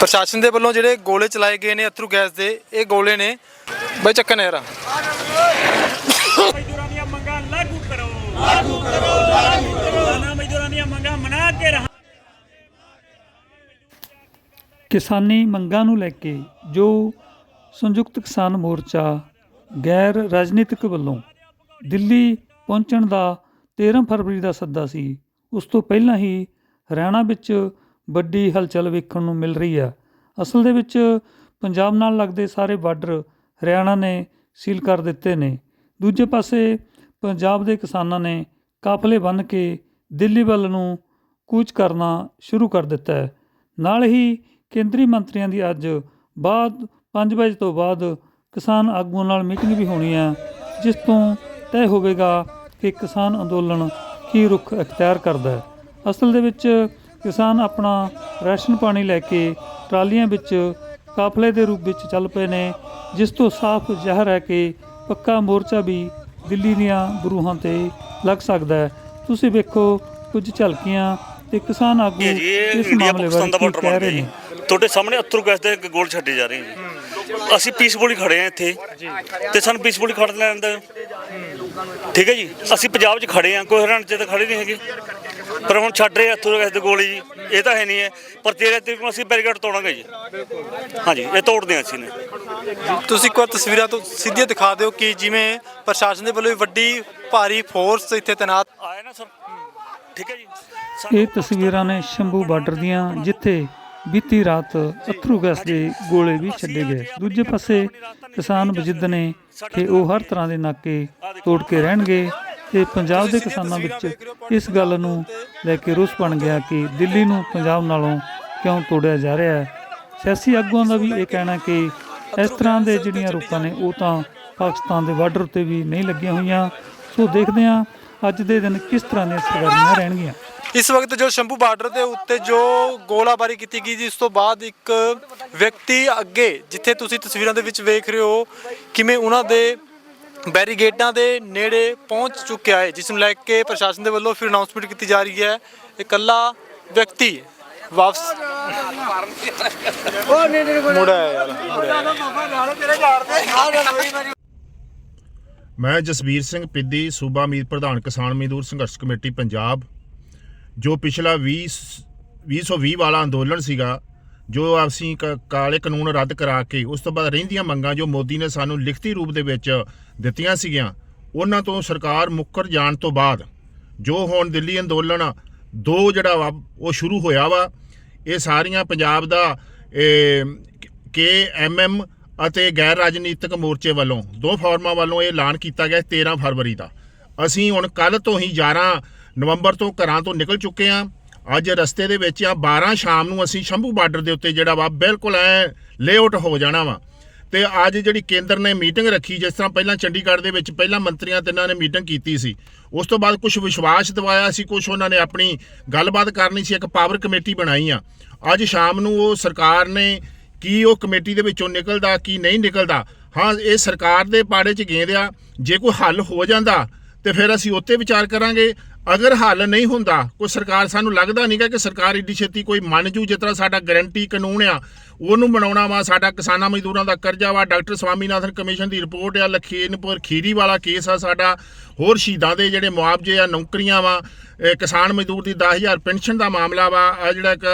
ਪ੍ਰਸ਼ਾਸਨ ਦੇ ਵੱਲੋਂ ਜਿਹੜੇ ਗੋਲੇ ਚਲਾਏ ਗਏ ਨੇ ਅਥਰੂ ਗੈਸ ਦੇ, ਇਹ ਗੋਲੇ ਨੇ। ਬਈ ਚੱਕਣ ਯਾਰ। ਮਜ਼ਦੂਰਾਂ ਦੀਆਂ ਮੰਗਾਂ ਲਾਗੂ ਕਰੋ ਲਾਗੂ ਕਰੋ ਲਾਗੂ ਕਰੋ ਮਜ਼ਦੂਰਾਂ ਦੀਆਂ ਮੰਗਾਂ ਮਨਾ ਕੇ ਰਹਾ ਕਿਸਾਨੀ ਮੰਗਾਂ ਨੂੰ ਲੈ ਕੇ ਜੋ ਸੰਯੁਕਤ ਕਿਸਾਨ ਮੋਰਚਾ ਗੈਰ ਰਾਜਨੀਤਿਕ ਵੱਲੋਂ ਦਿੱਲੀ ਪਹੁੰਚਣ ਦਾ 13 ਫਰਵਰੀ ਦਾ ਸੱਦਾ ਸੀ, ਉਸ ਤੋਂ ਪਹਿਲਾਂ ਹੀ ਹਰਿਆਣਾ ਵਿੱਚ ਵੱਡੀ ਹਲਚਲ ਵੇਖਣ ਨੂੰ ਮਿਲ ਰਹੀ ਆ। ਅਸਲ ਦੇ ਵਿੱਚ ਪੰਜਾਬ ਨਾਲ ਲੱਗਦੇ ਸਾਰੇ ਬਾਰਡਰ ਹਰਿਆਣਾ ਨੇ ਸੀਲ ਕਰ ਦਿੱਤੇ ਨੇ। ਦੂਜੇ ਪਾਸੇ ਪੰਜਾਬ ਦੇ ਕਿਸਾਨਾਂ ਨੇ ਕਾਫਲੇ ਬੰਨ੍ਹ ਕੇ ਦਿੱਲੀ ਵੱਲ ਨੂੰ ਕੂਚ ਕਰਨਾ ਸ਼ੁਰੂ ਕਰ ਦਿੱਤਾ ਹੈ। ਨਾਲ ਹੀ ਕੇਂਦਰੀ ਮੰਤਰੀਆਂ ਦੀ ਅੱਜ ਬਾਅਦ 5 ਵਜੇ ਤੋਂ ਬਾਅਦ ਕਿਸਾਨ ਆਗੂਆਂ ਨਾਲ ਮੀਟਿੰਗ ਵੀ ਹੋਣੀ ਹੈ ਜਿਸ ਤੋਂ ਤੈਅ ਹੋਵੇਗਾ ਕਿ ਕਿਸਾਨ ਅੰਦੋਲਨ ਕੀ ਰੁਖ ਅਖਤਿਆਰ ਕਰਦਾ ਹੈ। ਅਸਲ ਦੇ ਵਿੱਚ ਕਿਸਾਨ ਆਪਣਾ ਰਾਸ਼ਨ ਪਾਣੀ ਲੈ ਕੇ ਟਰਾਲੀਆਂ ਵਿੱਚ ਕਾਫਲੇ ਦੇ ਰੂਪ ਵਿੱਚ ਚੱਲ ਪਏ ਨੇ ਜਿਸ ਤੋਂ ਸਾਫ਼ ਜ਼ਾਹਰ ਹੈ ਕਿ ਪੱਕਾ ਮੋਰਚਾ ਵੀ ਦਿੱਲੀ ਦੀਆਂ ਬਰੂਹਾਂ ਤੇ ਲੱਗ ਸਕਦਾ ਹੈ। ਤੁਸੀਂ ਵੇਖੋ ਕੁਝ ਝਲਕੀਆਂ ਤੇ ਕਿਸਾਨ ਆਗੂ ਇਸ ਮਾਮਲੇ ਬਾਰੇ ਕਹਿ ਰਹੇ ਨੇ? ਤੁਹਾਡੇ ਸਾਹਮਣੇ ਅਥਰੂ ਗੈਸ ਦੇ ਗੋਲ ਛੱਡੇ ਜਾ ਰਹੇ ਨੇ। ਅਸੀਂ ਪੀਸਫੁਲੀ ਖੜੇ ਆ ਇੱਥੇ ਤੇ ਸਾਨੂੰ ਪੀਸਫੁਲੀ ਖੜ ਲੈਣ ਦਾ ਠੀਕ ਹੈ ਜੀ? ਅਸੀਂ ਪੰਜਾਬ 'ਚ ਖੜੇ ਆ ਕੋਈ ਹਰਿਆਣਾ 'ਚ ਤਾਂ ਖੜੇ ਨਹੀਂ ਹੈਗੇ। ਪਰ ਹੁਣ ਛੱਡ ਰਹੇ ਅਥਰੂ ਗੈਸ ਦੇ ਗੋਲੇ ਜੀ ਇਹ ਤਾਂ ਹੈ ਨਹੀਂ ਹੈ ਪਰ ਤੇਰੇ ਤਰੀਕ ਨੂੰ ਅਸੀਂ ਬੈਰੀਕੇਡ ਤੋੜਾਂਗੇ ਜੀ। ਹਾਂਜੀ ਇਹ ਤੋੜਦੇ ਆ ਅਸੀਂ ਨੇ। ਤੁਸੀਂ ਵਾਰ ਤਸਵੀਰਾਂ ਤੋਂ ਸਿੱਧੀਆਂ ਦਿਖਾ ਦਿਓ ਕਿ ਜਿਵੇਂ ਪ੍ਰਸ਼ਾਸਨ ਦੇ ਵੱਲੋਂ ਵੀ ਵੱਡੀ ਭਾਰੀ ਫੋਰਸ ਇੱਥੇ ਤੈਨਾਤ ਆਇਆ ਨਾ ਸਰ। ਠੀਕ ਹੈ ਜੀ। ਇਹ ਤਸਵੀਰਾਂ ਨੇ ਸ਼ੰਭੂ ਬਾਰਡਰ ਦੀਆਂ ਜਿੱਥੇ ਬੀਤੀ ਰਾਤ ਅਥਰੂ ਗੈਸ ਦੇ ਗੋਲੇ ਵੀ ਛੱਡੇ ਗਏ। ਦੂਜੇ ਪਾਸੇ ਕਿਸਾਨ ਬਜਿੱਦ ਨੇ ਕਿ ਉਹ ਹਰ ਤਰ੍ਹਾਂ ਦੇ ਨਾਕੇ ਤੋੜ ਕੇ ਰਹਿਣਗੇ। ਤੇ ਪੰਜਾਬ ਦੇ ਕਿਸਾਨਾਂ ਵਿੱਚ ਇਸ ਗੱਲ ਨੂੰ ਲੈ ਕੇ ਰੋਸ ਬਣ ਗਿਆ ਕਿ ਦਿੱਲੀ ਨੂੰ ਪੰਜਾਬ ਨਾਲੋਂ ਕਿਉਂ ਤੋੜਿਆ ਜਾ ਰਿਹਾ ਹੈ। ਸਿਆਸੀ ਆਗੂਆਂ ਦਾ ਵੀ ਇਹ ਕਹਿਣਾ ਕਿ ਇਸ ਤਰ੍ਹਾਂ ਦੇ ਜਿਹੜੀਆਂ ਰੋਕਾਂ ਨੇ, ਉਹ ਤਾਂ ਪਾਕਿਸਤਾਨ ਦੇ ਬਾਰਡਰ ਉੱਤੇ ਵੀ ਨਹੀਂ ਲੱਗੀਆਂ ਹੋਈਆਂ। ਸੋ ਦੇਖਦੇ ਹਾਂ ਅੱਜ ਦੇ ਦਿਨ ਕਿਸ ਤਰ੍ਹਾਂ ਦੀਆਂ ਸਰਗਰਮੀਆਂ ਰਹਿਣਗੀਆਂ। ਇਸ ਵਕਤ ਜੋ ਸ਼ੰਭੂ ਬਾਰਡਰ ਦੇ ਉੱਤੇ ਜੋ ਗੋਲਾਬਾਰੀ ਕੀਤੀ ਗਈ, ਜਿਸ ਤੋਂ ਬਾਅਦ ਇੱਕ ਵਿਅਕਤੀ ਅੱਗੇ, ਜਿੱਥੇ ਤੁਸੀਂ ਤਸਵੀਰਾਂ ਦੇ ਵਿੱਚ ਵੇਖ ਰਹੇ ਹੋ, ਕਿਵੇਂ ਉਹਨਾਂ ਦੇ ਬੈਰੀਗੇਟਾਂ ਦੇ ਨੇੜੇ ਪਹੁੰਚ ਚੁੱਕਿਆ ਹੈ ਜਿਸ ਨੂੰ ਲੈ ਕੇ ਪ੍ਰਸ਼ਾਸਨ ਦੇ ਵੱਲੋਂ ਫਿਰ ਅਨਾਉਂਸਮੈਂਟ ਕੀਤੀ ਜਾ ਰਹੀ ਹੈ। ਇਕੱਲਾ ਵਿਅਕਤੀ ਵਾਪਸ ਮੁੜਾ ਹੈ ਯਾਰ ਮੈਂ ਜਸਵੀਰ ਸਿੰਘ ਪਿੱਦੀ ਸੂਬਾ ਮੀਤ ਪ੍ਰਧਾਨ ਕਿਸਾਨ ਮਜ਼ਦੂਰ ਸੰਘਰਸ਼ ਕਮੇਟੀ ਪੰਜਾਬ ਜੋ ਪਿਛਲਾ 20 2020 ਵਾਲਾ ਅੰਦੋਲਨ ਸੀਗਾ ਜੋ ਅਸੀਂ ਕ- ਕਾਲੇ ਕਾਨੂੰਨ ਰੱਦ ਕਰਾ ਕੇ ਉਸ ਤੋਂ ਬਾਅਦ ਰਹਿੰਦੀਆਂ ਮੰਗਾਂ ਜੋ ਮੋਦੀ ਨੇ ਸਾਨੂੰ ਲਿਖਤੀ ਰੂਪ ਦੇ ਵਿੱਚ ਦਿੱਤੀਆਂ ਸੀਗੀਆਂ, ਉਹਨਾਂ ਤੋਂ ਸਰਕਾਰ ਮੁੱਕਰ ਜਾਣ ਤੋਂ ਬਾਅਦ ਜੋ ਹੁਣ ਦਿੱਲੀ ਅੰਦੋਲਨ ਦੋ ਜਿਹੜਾ ਵਾ, ਉਹ ਸ਼ੁਰੂ ਹੋਇਆ ਵਾ, ਇਹ ਸਾਰੀਆਂ ਪੰਜਾਬ ਦਾ ਕੇ ਐਮ ਐਮ ਅਤੇ ਗੈਰ ਰਾਜਨੀਤਿਕ ਮੋਰਚੇ ਵੱਲੋਂ, ਦੋ ਫਾਰਮਾਂ ਵੱਲੋਂ ਇਹ ਐਲਾਨ ਕੀਤਾ ਗਿਆ 13 ਫਰਵਰੀ ਦਾ। ਅਸੀਂ ਹੁਣ ਕੱਲ ਤੋਂ ਹੀ 11 ਨਵੰਬਰ ਤੋਂ ਘਰਾਂ ਤੋਂ ਨਿਕਲ ਚੁੱਕੇ ਹਾਂ। ਅੱਜ ਰਸਤੇ ਦੇ ਵਿੱਚ ਆ 12 ਸ਼ਾਮ ਨੂੰ ਅਸੀਂ ਸ਼ੰਭੂ ਬਾਰਡਰ ਦੇ ਉੱਤੇ ਜਿਹੜਾ ਵਾ ਬਿਲਕੁਲ ਐ ਲੇਆਊਟ ਹੋ ਜਾਣਾ ਵਾ। ਤੇ ਅੱਜ ਜਿਹੜੀ ਕੇਂਦਰ ਨੇ ਮੀਟਿੰਗ ਰੱਖੀ, ਜਿਸ ਤਰ੍ਹਾਂ ਪਹਿਲਾਂ ਚੰਡੀਗੜ੍ਹ ਦੇ ਵਿੱਚ ਪਹਿਲਾਂ ਮੰਤਰੀਆਂ ਤਿੰਨਾਂ ਨੇ ਮੀਟਿੰਗ ਕੀਤੀ ਸੀ, ਉਸ ਤੋਂ ਬਾਅਦ ਕੁਝ ਵਿਸ਼ਵਾਸ ਦਿਵਾਇਆ ਸੀ ਕੁਝ ਉਹਨਾਂ ਨੇ ਆਪਣੀ ਗੱਲਬਾਤ ਕਰਨੀ ਸੀ, ਇੱਕ ਪਾਵਰ ਕਮੇਟੀ ਬਣਾਈ ਆ। ਅੱਜ ਸ਼ਾਮ ਨੂੰ ਉਹ ਸਰਕਾਰ ਨੇ ਕੀ ਉਹ ਕਮੇਟੀ ਦੇ ਵਿੱਚੋਂ ਨਿਕਲਦਾ, ਕੀ ਨਹੀਂ ਨਿਕਲਦਾ, ਹਾਂ, ਇਹ ਸਰਕਾਰ ਦੇ ਪਾੜੇ 'ਚ ਗੇਂਦ ਆ। ਜੇ ਕੋਈ ਹੱਲ ਹੋ ਜਾਂਦਾ, ਤੇ ਫਿਰ ਅਸੀਂ ਉੱਤੇ ਵਿਚਾਰ ਕਰਾਂਗੇ। ਅਗਰ ਹੱਲ ਨਹੀਂ ਹੁੰਦਾ, ਕੋਈ ਸਰਕਾਰ ਸਾਨੂੰ ਲੱਗਦਾ ਨਹੀਂਗਾ ਕਿ ਸਰਕਾਰ ਇੱਡੀ ਛੇਤੀ ਕੋਈ ਮੰਨ ਜੂ, ਜਿਸ ਤਰ੍ਹਾਂ ਸਾਡਾ ਗਾਰੰਟੀ ਕਾਨੂੰਨ ਆ ਉਹਨੂੰ ਬਣਾਉਣਾ ਵਾ, ਸਾਡਾ ਕਿਸਾਨਾਂ ਮਜ਼ਦੂਰਾਂ ਦਾ ਕਰਜ਼ਾ ਵਾ। ਡਾਕਟਰ ਸਵਾਮੀਨਾਥਨ ਕਮਿਸ਼ਨ ਦੀ ਰਿਪੋਰਟ ਆ ਲਖੀਨਪੁਰ ਖੀਰੀ ਵਾਲਾ ਕੇਸ ਆ ਸਾਡਾ। ਹੋਰ ਸ਼ਹੀਦਾਂ ਦੇ ਜਿਹੜੇ ਮੁਆਵਜ਼ੇ ਆ, ਨੌਕਰੀਆਂ ਵਾ ਕਿਸਾਨ ਮਜ਼ਦੂਰ ਦੀ 10000 ਪੈਨਸ਼ਨ ਦਾ ਮਾਮਲਾ ਵਾ। ਆ ਜਿਹੜਾ ਇੱਕ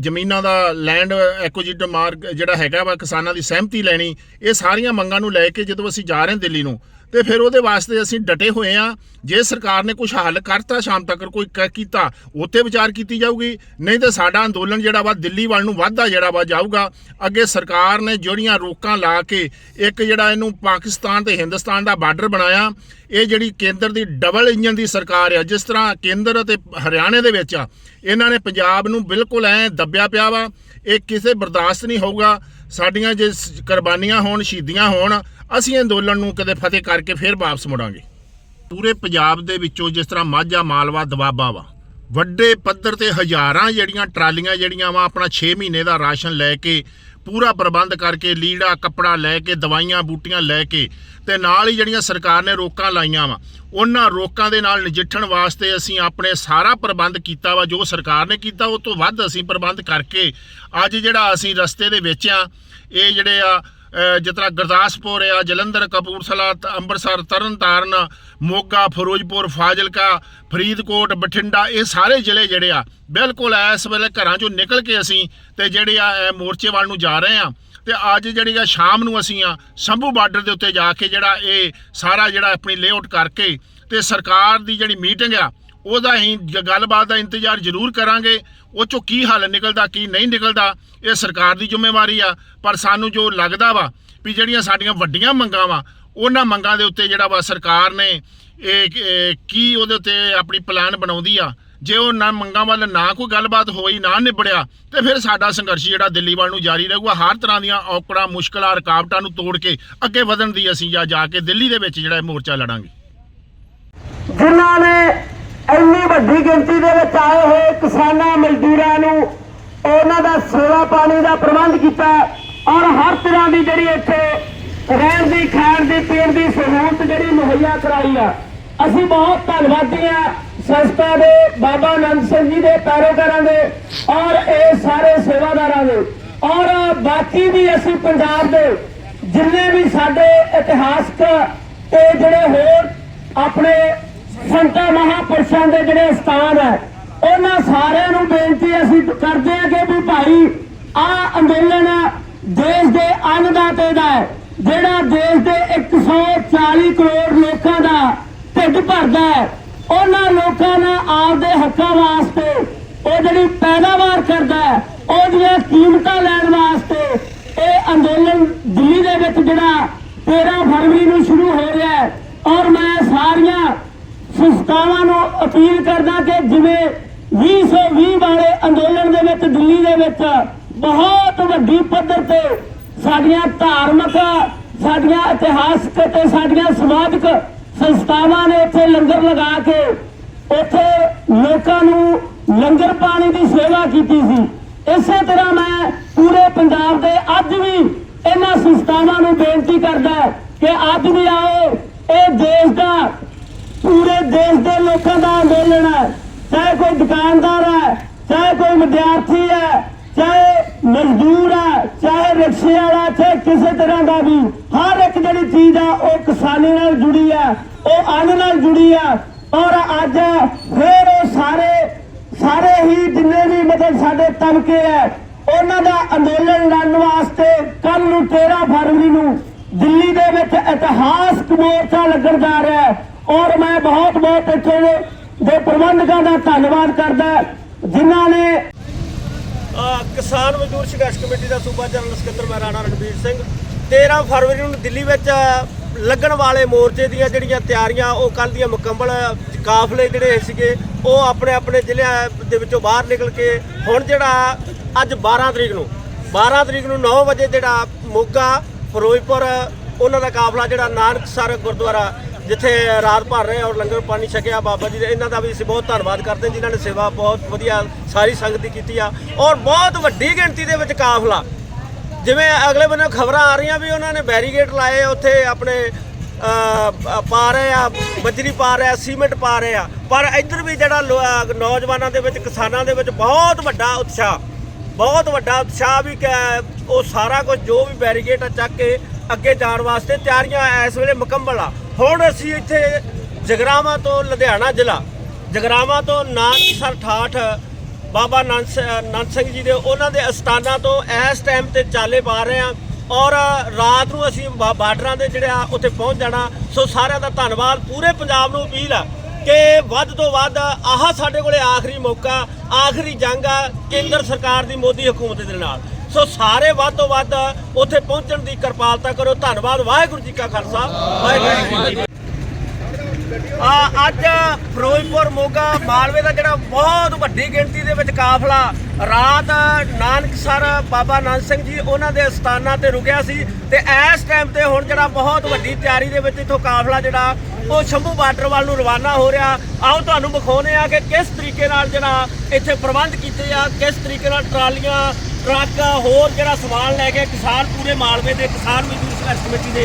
ਜ਼ਮੀਨਾਂ ਦਾ ਲੈਂਡ ਐਕੁਜੀਟ ਮਾਰਗ ਜਿਹੜਾ ਹੈਗਾ ਵਾ, ਕਿਸਾਨਾਂ ਦੀ ਸਹਿਮਤੀ ਲੈਣੀ, ਇਹ ਸਾਰੀਆਂ ਮੰਗਾਂ ਨੂੰ ਲੈ ਕੇ ਜਦੋਂ ਅਸੀਂ ਜਾ ਰਹੇ ਹਾਂ ਦਿੱਲੀ ਨੂੰ, ਤੇ ਫਿਰ ਉਹਦੇ ਵਾਸਤੇ ਅਸੀਂ ਡਟੇ ਹੋਏ ਆ ਜੇ ਸਰਕਾਰ ਨੇ ਕੁਝ ਹੱਲ ਕਰਤਾ ਸ਼ਾਮ ਤੱਕ, ਕੋਈ ਕ- ਕੀਤਾ ਉੱਤੇ ਵਿਚਾਰ ਕੀਤੀ ਜਾਊਗੀ। ਨਹੀਂ ਤੇ ਸਾਡਾ ਅੰਦੋਲਨ ਜਿਹੜਾ ਵਾ ਦਿੱਲੀ ਵੱਲ ਨੂੰ ਵੱਧਦਾ ਜਿਹੜਾ ਵਾ ਜਾਊਗਾ। ਅੱਗੇ ਸਰਕਾਰ ਨੇ ਜਿਹੜੀਆਂ ਰੋਕਾਂ ਲਾ ਕੇ ਇੱਕ ਜਿਹੜਾ ਇਹਨੂੰ ਪਾਕਿਸਤਾਨ ਤੇ ਹਿੰਦੁਸਤਾਨ ਦਾ ਬਾਰਡਰ ਬਣਾਇਆ, ਇਹ ਜਿਹੜੀ ਕੇਂਦਰ ਦੀ ਡਬਲ ਇੰਜਨ ਦੀ ਸਰਕਾਰ ਆ, ਜਿਸ ਤਰ੍ਹਾਂ ਕੇਂਦਰ ਅਤੇ ਹਰਿਆਣੇ ਦੇ ਵਿੱਚ ਆ, ਇਹਨਾਂ ਨੇ ਪੰਜਾਬ ਨੂੰ ਬਿਲਕੁਲ ਐ ਦੱਬਿਆ ਪਿਆ ਵਾ। ਇਹ ਕਿਸੇ ਬਰਦਾਸ਼ਤ ਨਹੀਂ ਹੋਊਗਾ। ਸਾਡੀਆਂ ਜੇ ਕੁਰਬਾਨੀਆਂ ਹੋਣ, ਸ਼ਹੀਦੀਆਂ ਹੋਣ, ਅਸੀਂ ਅੰਦੋਲਨ ਨੂੰ ਕਦੇ ਫਤਿਹ ਕਰਕੇ ਫਿਰ ਵਾਪਸ ਮੁੜਾਂਗੇ। ਪੂਰੇ ਪੰਜਾਬ ਦੇ ਵਿੱਚੋਂ ਜਿਸ ਤਰ੍ਹਾਂ ਮਾਝਾ ਮਾਲਵਾ ਦਵਾਬਾ ਵਾ ਵੱਡੇ ਪੱਧਰ ਤੇ ਹਜ਼ਾਰਾਂ ਜਿਹੜੀਆਂ ਟਰਾਲੀਆਂ ਜਿਹੜੀਆਂ ਵਾ ਆਪਣਾ 6 ਮਹੀਨੇ ਦਾ ਰਾਸ਼ਨ ਲੈ ਕੇ, ਪੂਰਾ ਪ੍ਰਬੰਧ ਕਰਕੇ ਲੀੜਾ, ਕੱਪੜਾ ਲੈ ਕੇ, ਦਵਾਈਆਂ, ਬੂਟੀਆਂ ਲੈ ਕੇ ਤੇ ਨਾਲ ਹੀ ਜਿਹੜੀਆਂ ਸਰਕਾਰ ਨੇ ਰੋਕਾਂ ਲਾਈਆਂ ਵਾ, ਉਹਨਾਂ ਰੋਕਾਂ ਦੇ ਨਾਲ ਨਜਿੱਠਣ ਵਾਸਤੇ ਅਸੀਂ ਆਪਣੇ ਸਾਰਾ ਪ੍ਰਬੰਧ ਕੀਤਾ ਵਾ, ਜੋ ਸਰਕਾਰ ਨੇ ਕੀਤਾ, ਉਹ ਤੋਂ ਵੱਧ ਅਸੀਂ ਪ੍ਰਬੰਧ ਕਰਕੇ ਅੱਜ ਜਿਹੜਾ ਅਸੀਂ ਰਸਤੇ ਦੇ ਵਿੱਚ ਆ, ਇਹ ਜਿਹੜੇ ਆ ਅਹ ਜਿਸ ਤਰ੍ਹਾਂ ਗੁਰਦਾਸਪੁਰ ਆ, ਜਲੰਧਰ, ਕਪੂਰਥਲਾ, ਤ- ਅੰਮ੍ਰਿਤਸਰ, ਤਰਨਤਾਰਨ, ਮੋਗਾ, ਫਿਰੋਜ਼ਪੁਰ, ਫਾਜ਼ਿਲਕਾ, ਫਰੀਦਕੋਟ, ਬਠਿੰਡਾ, ਇਹ ਸਾਰੇ ਜ਼ਿਲ੍ਹੇ ਜਿਹੜੇ ਆ, ਬਿਲਕੁਲ ਇਸ ਵੇਲੇ ਘਰਾਂ ਚੋਂ ਨਿਕਲ ਕੇ ਅਸੀਂ ਤੇ ਜਿਹੜੇ ਆ, ਇਹ ਮੋਰਚੇ ਵੱਲ ਨੂੰ ਜਾ ਰਹੇ ਆ। ਤੇ ਅੱਜ ਜਿਹੜੀ ਆ, ਸ਼ਾਮ ਨੂੰ ਅਸੀਂ ਆ, ਸੰਭੂ ਬਾਰਡਰ ਦੇ ਉੱਤੇ ਜਾ ਕੇ ਜਿਹੜਾ ਇਹ ਸਾਰਾ ਜਿਹੜਾ ਆਪਣੀ ਲੇਆਊਟ ਕਰਕੇ ਤੇ ਸਰਕਾਰ ਦੀ ਜਿਹੜੀ ਮੀਟਿੰਗ ਆ ਉਹਦਾ ਹੀ ਗੱਲਬਾਤ ਦਾ ਇੰਤਜ਼ਾਰ ਜ਼ਰੂਰ ਕਰਾਂਗੇ। ਉਹ ਚੋਂ ਕੀ ਹੱਲ ਨਿਕਲਦਾ, ਕੀ ਨਹੀਂ ਨਿਕਲਦਾ, ਇਹ ਸਰਕਾਰ ਦੀ ਜ਼ਿੰਮੇਵਾਰੀ ਆ। ਪਰ ਸਾਨੂੰ ਜੋ ਲੱਗਦਾ ਵਾ ਵੀ ਜਿਹੜੀਆਂ ਸਾਡੀਆਂ ਵੱਡੀਆਂ ਮੰਗਾਂ ਵਾ, ਉਹਨਾਂ ਮੰਗਾਂ ਦੇ ਉੱਤੇ ਜਿਹੜਾ ਵਾ ਸਰਕਾਰ ਨੇ ਇਹ ਕੀ ਉਹਦੇ ਉੱਤੇ ਆਪਣੀ ਪਲਾਨ ਬਣਾਉਂਦੀ ਆ। ਜੇ ਉਹ ਨਾ ਮੰਗਾਂ ਵੱਲ ਨਾ ਕੋਈ ਗੱਲਬਾਤ ਹੋਈ, ਨਾ ਨਿਬੜਿਆ, ਤੇ ਫਿਰ ਸਾਡਾ ਸੰਘਰਸ਼ ਜਿਹੜਾ ਦਿੱਲੀ ਵੱਲ ਨੂੰ ਜਾਰੀ ਰਹੂਗਾ। ਹਰ ਤਰ੍ਹਾਂ ਦੀਆਂ ਔਕੜਾਂ, ਮੁਸ਼ਕਲਾਂ, ਰੁਕਾਵਟਾਂ ਨੂੰ ਤੋੜ ਕੇ ਅੱਗੇ ਵਧਣ ਦੀ ਅਸੀਂ ਜਾਂ ਜਾ ਕੇ ਦਿੱਲੀ ਦੇ ਵਿੱਚ ਜਿਹੜਾ ਮੋਰਚਾ ਲੜਾਂਗੇ। ਜਿਨ੍ਹਾਂ ਨੇ ਇੰਨੀ ਵੱਡੀ ਗਿਣਤੀ ਦੇ ਵਿੱਚ ਆਏ ਹੋਏ ਕਿਸਾਨਾਂ, ਮਜ਼ਦੂਰਾਂ ਨੂੰ ਉਹਨਾਂ ਦਾ ਸੇਵਾ ਪਾਣੀ ਦਾ ਪ੍ਰਬੰਧ ਕੀਤਾ ਔਰ ਹਰ ਤਰ੍ਹਾਂ ਦੀ ਜਿਹੜੀ ਇੱਥੇ ਰਹਿਣ ਦੀ, ਖਾਣ ਦੀ, ਪੀਣ ਦੀ ਸਹੂਲਤ ਜਿਹੜੀ ਮੁਹੱਈਆ ਕਰਾਈ ਆ। ਅਸੀਂ ਬਹੁਤ ਧੰਨਵਾਦੀ ਆ ਸੰਸਥਾ ਦੇ, ਬਾਬਾ ਆਨੰਦ ਸਿੰਘ ਜੀ ਦੇ ਪੈਰੋਕਾਰਾਂ ਦੇ ਔਰ ਇਹ ਸਾਰੇ ਸੇਵਾਦਾਰਾਂ ਦੇ। ਔਰ ਬਾਕੀ ਵੀ ਅਸੀਂ ਪੰਜਾਬ ਦੇ ਜਿੰਨੇ ਵੀ ਸਾਡੇ ਇਤਿਹਾਸਕ ਤੇ ਜਿਹੜੇ ਹੋਰ ਆਪਣੇ ਸੰਤਾਂ ਮਹਾਪੁਰਸ਼ਾਂ ਦੇ ਜਿਹੜੇ ਸਥਾਨ ਹੈ, ਉਹਨਾਂ ਸਾਰਿਆਂ ਨੂੰ ਬੇਨਤੀ ਅਸੀਂ ਕਰਦੇ ਹਾਂ ਕਿ ਵੀ ਭਾਈ ਆ ਅੰਦੋਲਨ ਦੇਸ਼ ਦੇ ਅੰਨਦਾਤੇ ਦਾ ਹੈ, ਜਿਹੜਾ ਦੇਸ਼ ਦੇ 140 ਕਰੋੜ ਲੋਕਾਂ ਦਾ ਢਿੱਡ ਭਰਦਾ ਹੈ, ਉਹਨਾਂ ਲੋਕਾਂ ਨਾਲ ਆਪਦੇ ਹੱਕਾਂ ਵਾਸਤੇ ਉਹ ਜਿਹੜੀ ਪੈਦਾਵਾਰ ਕਰਦਾ ਹੈ ਉਹਦੀਆਂ ਕੀਮਤਾਂ ਲੈਣ ਵਾਸਤੇ ਇਹ ਅੰਦੋਲਨ ਦਿੱਲੀ ਦੇ ਵਿੱਚ ਜਿਹੜਾ 13 ਫਰਵਰੀ ਨੂੰ ਸ਼ੁਰੂ ਹੋ ਰਿਹਾ ਹੈ, ਔਰ ਮੈਂ ਸਾਰੀਆਂ ਸੰਸਥਾਵਾਂ ਨੂੰ ਅਪੀਲ ਕਰਦਾ ਕਿ ਜਿਵੇਂ 2020 ਵਾਲੇ ਅੰਦੋਲਨ ਦੇ ਵਿੱਚ, ਦਿੱਲੀ ਦੇ ਵਿੱਚ ਬਹੁਤ ਵੱਡੀ ਪੱਧਰ ਤੇ ਸਾਡੀਆਂ ਧਾਰਮਿਕ, ਸਾਡੀਆਂ ਇਤਿਹਾਸਕ ਤੇ ਸਾਡੀਆਂ ਸਮਾਜਿਕ ਸੰਸਥਾਵਾਂ ਨੇ ਇੱਥੇ ਲੰਗਰ ਲਗਾ ਕੇ ਉੱਥੇ ਲੋਕਾਂ ਨੂੰ ਲੰਗਰ ਪਾਣੀ ਦੀ ਸੇਵਾ ਕੀਤੀ ਸੀ। ਇਸੇ ਤਰ੍ਹਾਂ ਮੈਂ ਪੂਰੇ ਪੰਜਾਬ ਦੇ ਅੱਜ ਵੀ ਇਹਨਾਂ ਸੰਸਥਾਵਾਂ ਨੂੰ ਬੇਨਤੀ ਕਰਦਾ ਕਿ ਅੱਜ ਵੀ ਆਓ, ਇਹ ਦੇਸ਼ ਦਾ ਦੇਸ਼ ਦੇ ਲੋਕਾਂ ਦਾ ਅੰਦੋਲਨ ਹੈ। ਚਾਹੇ ਕੋਈ ਦੁਕਾਨਦਾਰ ਹੈ, ਚਾਹੇ ਕੋਈ ਵਿਦਿਆਰਥੀ ਹੈ, ਚਾਹੇ ਮਜ਼ਦੂਰ ਹੈ, ਚਾਹੇ ਰਿਕਸ਼ੇ ਵਾਲਾ, ਚਾਹੇ ਕਿਸੇ ਤਰ੍ਹਾਂ ਦਾ ਵੀ, ਹਰ ਇੱਕ ਜਿਹੜੀ ਚੀਜ਼ ਆ, ਉਹ ਕਿਸਾਨੀ ਨਾਲ ਜੁੜੀ ਆ, ਉਹ ਅੰਨ ਨਾਲ ਜੁੜੀ ਆ। ਔਰ ਅੱਜ ਫੇਰ ਉਹ ਸਾਰੇ ਸਾਰੇ ਹੀ ਜਿੰਨੇ ਵੀ ਮਤਲਬ ਸਾਡੇ ਤਬਕੇ ਹੈ ਉਹਨਾਂ ਦਾ ਅੰਦੋਲਨ ਲੜਨ ਵਾਸਤੇ ਕੱਲ ਨੂੰ 13 ਫਰਵਰੀ ਨੂੰ ਦਿੱਲੀ ਦੇ ਵਿੱਚ ਇਤਿਹਾਸਕ ਮੋਰਚਾ ਲੱਗਣ ਜਾ ਰਿਹਾ ਹੈ। ਔਰ ਮੈਂ ਬਹੁਤ ਬਹੁਤ ਇੱਥੇ ਦੇ ਪ੍ਰਬੰਧਕਾਂ ਦਾ ਧੰਨਵਾਦ ਕਰਦਾ ਜਿਨ੍ਹਾਂ ਨੇ ਕਿਸਾਨ ਮਜ਼ਦੂਰ ਸੰਘਰਸ਼ ਕਮੇਟੀ ਦਾ ਸੂਬਾ ਜਨਰਲ ਸਕੱਤਰ ਮੈਂ ਰਾਣਾ ਰਣਬੀਰ ਸਿੰਘ। 13 ਫਰਵਰੀ ਨੂੰ ਦਿੱਲੀ ਵਿੱਚ ਲੱਗਣ ਵਾਲੇ ਮੋਰਚੇ ਦੀਆਂ ਜਿਹੜੀਆਂ ਤਿਆਰੀਆਂ, ਉਹ ਕੱਲ ਦੀਆਂ ਮੁਕੰਮਲ ਕਾਫਲੇ ਜਿਹੜੇ ਸੀਗੇ, ਉਹ ਆਪਣੇ ਆਪਣੇ ਜ਼ਿਲ੍ਹਿਆਂ ਦੇ ਵਿੱਚੋਂ ਬਾਹਰ ਨਿਕਲ ਕੇ ਹੁਣ ਜਿਹੜਾ ਅੱਜ 12 ਤਰੀਕ ਨੂੰ 12 ਤਰੀਕ ਨੂੰ 9 ਵਜੇ ਜਿਹੜਾ ਮੋਗਾ, ਫਿਰੋਜ਼ਪੁਰ, ਉਹਨਾਂ ਦਾ ਕਾਫਲਾ ਜਿਹੜਾ ਨਾਨਕਸਰ ਗੁਰਦੁਆਰਾ ਜਿੱਥੇ ਰਾਤ ਭਰ ਰਹੇ ਔਰ ਲੰਗਰ ਪਾਣੀ ਛਕਿਆ ਬਾਬਾ ਜੀ ਦੇ, ਇਹਨਾਂ ਦਾ ਵੀ ਅਸੀਂ ਬਹੁਤ ਧੰਨਵਾਦ ਕਰਦੇ ਹਾਂ, ਜਿਨ੍ਹਾਂ ਨੇ ਸੇਵਾ ਬਹੁਤ ਵਧੀਆ ਸਾਰੀ ਸੰਗਤ ਦੀ ਕੀਤੀ ਆ। ਔਰ ਬਹੁਤ ਵੱਡੀ ਗਿਣਤੀ ਦੇ ਵਿੱਚ ਕਾਫਲਾ। ਜਿਵੇਂ ਅਗਲੇ ਬੰਨੇ ਖਬਰਾਂ ਆ ਰਹੀਆਂ ਵੀ ਉਹਨਾਂ ਨੇ ਬੈਰੀਗੇਟ ਲਾਏ, ਉੱਥੇ ਆਪਣੇ ਪਾ ਰਹੇ ਆ, ਬਜਰੀ ਪਾ ਰਹੇ ਆ, ਸੀਮੈਂਟ ਪਾ ਰਹੇ ਆ। ਪਰ ਇੱਧਰ ਵੀ ਜਿਹੜਾ ਲੋ- ਨੌਜਵਾਨਾਂ ਦੇ ਵਿੱਚ, ਕਿਸਾਨਾਂ ਦੇ ਵਿੱਚ ਬਹੁਤ ਵੱਡਾ ਉਤਸ਼ਾਹ, ਬਹੁਤ ਵੱਡਾ ਉਤਸ਼ਾਹ ਵੀ ਕਿ, ਉਹ ਸਾਰਾ ਕੁਝ ਜੋ ਵੀ ਬੈਰੀਗੇਟ ਆ ਚੱਕ ਕੇ ਅੱਗੇ ਜਾਣ ਵਾਸਤੇ ਤਿਆਰੀਆਂ ਇਸ ਵੇਲੇ ਮੁਕੰਮਲ ਆ। ਹੁਣ ਅਸੀਂ ਇੱਥੇ ਜਗਰਾਵਾਂ ਤੋਂ ਲੁਧਿਆਣਾ ਜ਼ਿਲ੍ਹਾ, ਜਗਰਾਵਾਂ ਤੋਂ ਨਾਨਕਸਰ ਠਾਠ, ਬਾਬਾ ਨੰਦ ਨੰਦ ਸਿੰਘ ਜੀ ਦੇ ਉਹਨਾਂ ਦੇ ਅਸਥਾਨਾਂ ਤੋਂ ਇਸ ਟਾਈਮ ਤੇ ਚਾਲੇ ਪਾ ਰਹੇ ਆ ਔਰ ਰਾਤ ਨੂੰ ਅਸੀਂ ਬਾ- ਬਾਰਡਰਾਂ ਦੇ ਜਿਹੜੇ ਆ ਉੱਥੇ ਪਹੁੰਚ ਜਾਣਾ, ਸੋ ਸਾਰਿਆਂ ਦਾ ਧੰਨਵਾਦ, ਪੂਰੇ ਪੰਜਾਬ ਨੂੰ ਅਪੀਲ ਆ ਕਿ ਵੱਧ ਤੋਂ ਵੱਧ ਆਹ ਸਾਡੇ ਕੋਲੇ ਆਖਰੀ ਮੌਕਾ, ਆਖਰੀ ਜੰਗ ਆ ਕੇਂਦਰ ਸਰਕਾਰ ਦੀ ਮੋਦੀ ਹਕੂਮਤ ਦੇ ਨਾਲ। ਸੋ ਸਾਰੇ ਵੱਧ ਤੋਂ ਵੱਧ ਉੱਥੇ ਪਹੁੰਚਣ ਦੀ ਕਿਰਪਾਲਤਾ ਕਰੋ। ਧੰਨਵਾਦ, ਵਾਹਿਗੁਰੂ ਜੀ ਕਾ ਖਾਲਸਾ। ਵਾਹਿਗੁਰੂ ਜੀ ਕੀ ਅੱਜ ਫਿਰੋਜ਼ਪੁਰ ਮੋਗਾ ਮਾਲਵੇ ਦਾ ਜਿਹੜਾ ਬਹੁਤ ਵੱਡੀ ਗਿਣਤੀ ਦੇ ਵਿੱਚ ਕਾਫਲਾ, ਰਾਤ ਨਾਨਕਸਰ ਬਾਬਾ ਨਾਨਕ ਸਿੰਘ ਜੀ ਉਹਨਾਂ ਦੇ ਅਸਥਾਨਾਂ ਤੇ ਰੁਕਿਆ ਸੀ ਤੇ ਇਸ ਟਾਈਮ ਤੇ ਹੁਣ ਜਿਹੜਾ ਬਹੁਤ ਵੱਡੀ ਤਿਆਰੀ ਦੇ ਵਿੱਚ ਇਥੋਂ ਕਾਫਲਾ ਜਿਹੜਾ, ਉਹ ਸ਼ੰਭੂ ਬਾਰਡਰ ਵੱਲ ਨੂੰ ਰਵਾਨਾ ਹੋ ਰਿਹਾ। ਆਓ ਤੁਹਾਨੂੰ ਵਿਖਾਉਨੇ ਆ ਕਿ ਕਿਸ ਤਰੀਕੇ ਨਾਲ ਜਿਹੜਾ ਇੱਥੇ ਪ੍ਰਬੰਧ ਕੀਤੇ ਆ, ਕਿਸ ਤਰੀਕੇ ਨਾਲ ਟਰਾਲੀਆਂ ਟਰੱਕ ਹੋਰ ਜਿਹੜਾ ਸਮਾਨ ਲੈ ਕੇ ਕਿਸਾਨ ਪੂਰੇ ਮਾਲਵੇ ਦੇ ਕਿਸਾਨ ਮਜ਼ਦੂਰ ਸੰਘਰਸ਼ ਕਮੇਟੀ ਦੇ।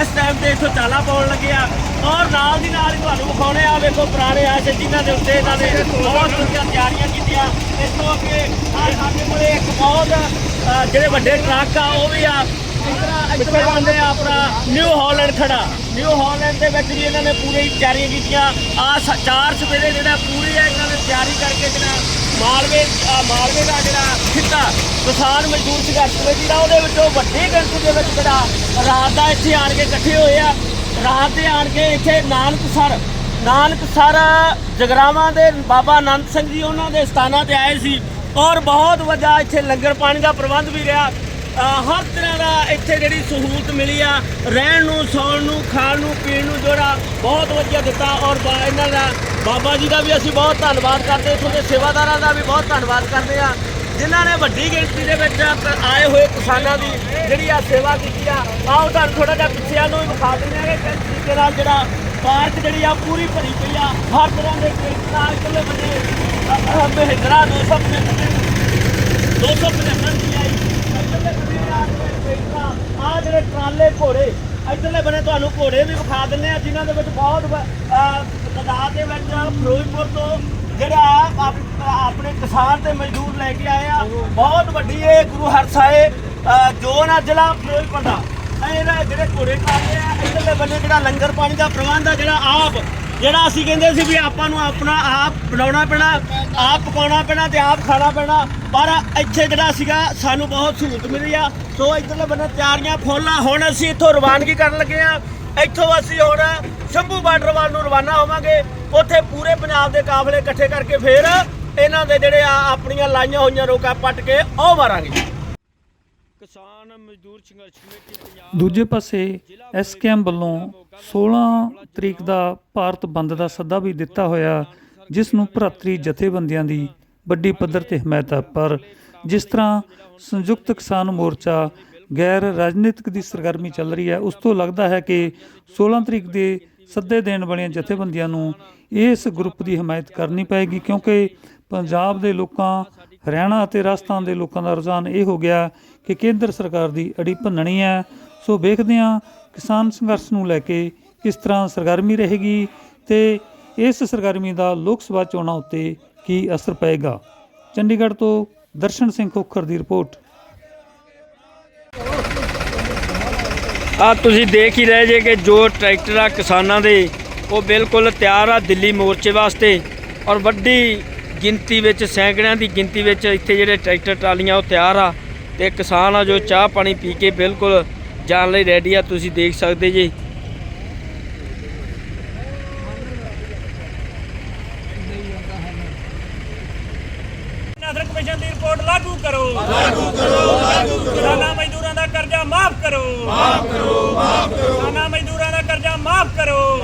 ਇਸ ਟਾਈਮ ਤੇ ਇੱਥੋਂ ਚਾਲਾ ਪਾਉਣ ਲੱਗੇ ਆ ਔਰ ਨਾਲ ਦੀ ਨਾਲ ਤੁਹਾਨੂੰ ਵਿਖਾਉਣੇ ਆ ਵੇਖੋ ਪੁਰਾਣੇ ਆਸ਼ ਜਿਨ੍ਹਾਂ ਦੇ ਉੱਤੇ ਇਹਨਾਂ ਨੇ ਬਹੁਤ ਵਧੀਆ ਤਿਆਰੀਆਂ ਕੀਤੀਆਂ। ਇਸ ਤੋਂ ਅੱਗੇ ਆ ਸਾਡੇ ਕੋਲੇ ਇੱਕ ਬਹੁਤ ਜਿਹੜੇ ਵੱਡੇ ਟਰੱਕ ਆ ਉਹ ਵੀ ਆ। ਇੱਧਰ ਬੰਦੇ ਆ ਆਪਣਾ ਨਿਊ ਹਾਲੈਂਡ ਖੜਾ। ਨਿਊ ਹਾਲੈਂਡ ਦੇ ਵਿੱਚ ਵੀ ਇਹਨਾਂ ਨੇ ਪੂਰੀ ਤਿਆਰੀਆਂ ਕੀਤੀਆਂ। ਆ ਚਾਰ ਸਵੇਰੇ ਜਿਹੜਾ ਪੂਰੀ ਇਹਨਾਂ ਨੇ ਤਿਆਰੀ ਕਰਕੇ ਜਿਹੜਾ ਮਾਲਵੇ ਆਹ ਮਾਲਵੇ ਦਾ ਜਿਹੜਾ ਖਿੱਤਾ ਕਿਸਾਨ ਮਜ਼ਦੂਰ ਸੰਘਰਸ਼ ਕਮੇਟੀ ਦਾ, ਉਹਦੇ ਵਿੱਚੋਂ ਵੱਡੀ ਗਿਣਤੀ ਦੇ ਵਿੱਚ ਜਿਹੜਾ ਰਾਤ ਦਾ ਇੱਥੇ ਆਣ ਕੇ ਇਕੱਠੇ ਹੋਏ ਆ। ਰਾਤ ਦੇ ਆਣ ਕੇ ਇੱਥੇ ਨਾਨਕਸਰ ਨਾਨਕਸਰ ਜਗਰਾਵਾਂ ਦੇ ਬਾਬਾ ਆਨੰਦ ਸਿੰਘ ਜੀ, ਉਹਨਾਂ ਦੇ ਸਥਾਨਾਂ ਤੇ ਆਏ ਸੀ ਔਰ ਬਹੁਤ ਵੱਡਾ ਇੱਥੇ ਲੰਗਰ ਪਾਣੀ ਦਾ ਪ੍ਰਬੰਧ ਵੀ ਰਿਹਾ। ਹਰ ਤਰ੍ਹਾਂ ਦਾ ਇੱਥੇ ਜਿਹੜੀ ਸਹੂਲਤ ਮਿਲੀ ਆ, ਰਹਿਣ ਨੂੰ, ਸੌਣ ਨੂੰ, ਖਾਣ ਨੂੰ, ਪੀਣ ਨੂੰ ਜਿਹੜਾ ਬਹੁਤ ਵਧੀਆ ਦਿੱਤਾ ਔਰ ਬਾ- ਇਹਨਾਂ ਦਾ ਬਾਬਾ ਜੀ ਦਾ ਵੀ ਅਸੀਂ ਬਹੁਤ ਧੰਨਵਾਦ ਕਰਦੇ ਇੱਥੋਂ ਦੇ ਸੇਵਾਦਾਰਾਂ ਦਾ ਵੀ ਬਹੁਤ ਧੰਨਵਾਦ ਕਰਦੇ ਆ ਜਿਨ੍ਹਾਂ ਨੇ ਵੱਡੀ ਗਿਣਤੀ ਦੇ ਵਿੱਚ ਆਏ ਹੋਏ ਕਿਸਾਨਾਂ ਦੀ ਜਿਹੜੀ ਆ ਸੇਵਾ ਕੀਤੀ ਆ। ਆਓ ਤੁਹਾਨੂੰ ਥੋੜਾ ਜਿਹਾ ਪਿੱਛੇ ਨੂੰ ਵੀ ਵਿਖਾ ਦਿੰਦੇ ਆ ਕਿ ਕਿਸ ਤਰੀਕੇ ਨਾਲ ਜਿਹੜਾ ਪਾਰਕ ਜਿਹੜੀ ਆ ਪੂਰੀ ਭਰੀ ਪਈ ਆ। ਹਰ ਤਰ੍ਹਾਂ ਦੇ ਕ੍ਰਿਕਟਾਂ ਇਕੱਲੇ ਬੰਦੇ ਮਹਿੰਦਰਾ 255 255 ਦੀ ਆਈ ਇੱਧਰਲੇ ਬੰਨੇ ਆ ਜਿਹੜੇ ਆਹ ਜਿਹੜੇ ਟਰਾਲੇ ਘੋੜੇ ਇੱਧਰਲੇ ਬਣੇ ਤੁਹਾਨੂੰ ਘੋੜੇ ਵੀ ਵਿਖਾ ਦਿੰਦੇ ਆ ਜਿਨ੍ਹਾਂ ਦੇ ਵਿੱਚ ਬਹੁਤ ਵ- ਤਾਦਾਦ ਦੇ ਵਿੱਚ ਫਿਰੋਜ਼ਪੁਰ ਤੋਂ ਜਿਹੜਾ ਆਪ- ਆਪਣੇ ਕਿਸਾਨ ਤੇ ਮਜ਼ਦੂਰ ਲੈ ਕੇ ਆਏ ਆ ਬਹੁਤ ਵੱਡੀ ਇਹ ਗੁਰੂ ਹਰਸਾਏ ਅਹ ਜੋਨ ਆ ਜ਼ਿਲ੍ਹਾ ਫਿਰੋਜ਼ਪੁਰ ਦਾ ਇਹਦਾ ਜਿਹੜੇ ਘੋੜੇ ਟਰਾਲੇ ਆ ਇੱਧਰਲੇ ਬੰਨੇ ਜਿਹੜਾ ਲੰਗਰ ਪਾਣੀ ਦਾ ਪ੍ਰਬੰਧ ਆ ਜਿਹੜਾ ਆਪ ਜਿਹੜਾ ਅਸੀਂ ਕਹਿੰਦੇ ਸੀ ਵੀ ਆਪਾਂ ਨੂੰ ਆਪਣਾ ਆਪ ਬਣਾਉਣਾ ਪੈਣਾ ਆਪ ਪਕਾਉਣਾ ਪੈਣਾ ਤੇ ਆਪ ਖਾਣਾ ਪੈਣਾ। ਪਰ ਇੱਥੇ ਜਿਹੜਾ ਸੀਗਾ ਸਾਨੂੰ ਬਹੁਤ ਸਹੂਲਤ ਮਿਲੀ ਆ। ਸੋ ਇੱਧਰਲੇ ਬੰਨੇ ਤਿਆਰੀਆਂ ਫੁੱਲਾਂ। ਹੁਣ ਅਸੀਂ ਇੱਥੋਂ ਰਵਾਨਗੀ ਕਰਨ ਲੱਗੇ ਆ। ਇੱਥੋਂ ਅਸੀਂ ਹੁਣ ਸ਼ੰਭੂ ਬਾਰਡਰ ਵੱਲ ਨੂੰ ਰਵਾਨਾ ਹੋਵਾਂਗੇ। ਉੱਥੇ ਪੂਰੇ ਪੰਜਾਬ ਦੇ ਕਾਫਲੇ ਇਕੱਠੇ ਕਰਕੇ ਫੇਰ ਇਹਨਾਂ ਦੇ ਜਿਹੜੇ ਆ ਆਪਣੀਆਂ ਲਾਈਆਂ ਹੋਈਆਂ ਰੋਕਾ ਪੱਟ ਕੇ ਉਹ ਮਾਰਾਂਗੇ। ਕਿਸਾਨ ਮਜ਼ਦੂਰ ਸੰਘਰਸ਼ ਕਮੇਟੀ ਪੰਜਾਬ ਦੂਜੇ ਪਾਸੇ ਐਸਕੇਐਮ ਵੱਲੋਂ 16 ਤਰੀਕ ਦਾ ਭਾਰਤ ਬੰਦ ਦਾ ਸੱਦਾ ਵੀ ਦਿੱਤਾ ਹੋਇਆ। ਜਿਸ ਨੂੰ ਭਰਾਤਰੀ ਜਥੇਬੰਦੀਆਂ ਦੀ ਵੱਡੀ ਪੱਧਰ ਤੇ ਹਮਾਇਤ ਹੈ ਪਰ ਜਿਸ ਤਰ੍ਹਾਂ ਸੰਯੁਕਤ ਕਿਸਾਨ ਮੋਰਚਾ ਗੈਰ ਰਾਜਨੀਤਿਕ ਦੀ ਸਰਗਰਮੀ ਚੱਲ ਰਹੀ ਹੈ, ਉਸ ਤੋਂ ਲੱਗਦਾ ਹੈ ਕਿ 16 ਤਰੀਕ ਦੇ ਸੱਦੇ ਦੇਣ ਵਾਲੀਆਂ ਜਥੇਬੰਦੀਆਂ ਨੂੰ ਇਸ ਗਰੁੱਪ ਦੀ ਹਮਾਇਤ ਕਰਨੀ ਪਏਗੀ, ਕਿਉਂਕਿ ਪੰਜਾਬ ਦੇ ਲੋਕਾਂ, ਹਰਿਆਣਾ ਅਤੇ ਰਾਜਸਥਾਨ ਦੇ ਲੋਕਾਂ ਦਾ ਰੁਝਾਨ ਇਹ ਹੋ ਗਿਆ ਕਿ ਕੇਂਦਰ ਸਰਕਾਰ ਦੀ ਅੜੀ ਭੰਨਣੀ ਹੈ। ਸੋ ਵੇਖਦੇ ਹਾਂ ਕਿਸਾਨ ਸੰਘਰਸ਼ ਨੂੰ ਲੈ ਕੇ ਕਿਸ ਤਰ੍ਹਾਂ ਸਰਗਰਮੀ ਰਹੇਗੀ ਤੇ ਇਸ ਸਰਗਰਮੀ ਦਾ ਲੋਕ ਸਭਾ ਚੋਣਾਂ ਉੱਤੇ ਕੀ ਅਸਰ ਪਏਗਾ? ਚੰਡੀਗੜ੍ਹ ਤੋਂ ਦਰਸ਼ਨ ਸਿੰਘ ਖੋਖਰ ਦੀ ਰਿਪੋਰਟ। ਆ ਤੁਸੀਂ ਦੇਖ ਹੀ ਰਹੇ ਜੇ ਕਿ ਜੋ ਟਰੈਕਟਰ ਆ ਕਿਸਾਨਾਂ ਦੇ, ਉਹ ਬਿਲਕੁਲ ਤਿਆਰ ਆ ਦਿੱਲੀ ਮੋਰਚੇ ਵਾਸਤੇ ਔਰ ਵੱਡੀ ਗਿਣਤੀ ਵਿੱਚ, ਸੈਂਕੜਿਆਂ ਦੀ ਗਿਣਤੀ ਵਿੱਚ ਇੱਥੇ ਜਿਹੜੇ ਟਰੈਕਟਰ, ਟਰਾਲੀਆਂ, ਉਹ ਤਿਆਰ ਆ ਤੇ ਕਿਸਾਨ ਆ ਜੋ ਚਾਹ ਪਾਣੀ ਪੀ ਕੇ ਬਿਲਕੁਲ ਜਾਣ ਲਈ ਰੈਡੀ ਆ। ਤੁਸੀਂ ਦੇਖ ਸਕਦੇ ਜੀ ਨਾਦਰ ਕਮਿਸ਼ਨ ਦੀ ਰਿਪੋਰਟ ਲਾਗੂ ਕਰੋ ਲਾਗੂ ਕਰੋ ਲਾਗੂ ਕਰੋ ਕਿਸਾਨਾਂ ਮਜ਼ਦੂਰਾਂ ਦਾ ਕਰਜ਼ਾ ਮਾਫ ਕਰੋ। ਮਾਫ ਕਰੋ ਮਾਫ ਕਰੋ। ਕਿਸਾਨਾਂ ਮਜ਼ਦੂਰਾਂ ਦਾ ਕਰਜ਼ਾ ਮਾਫ ਕਰੋ।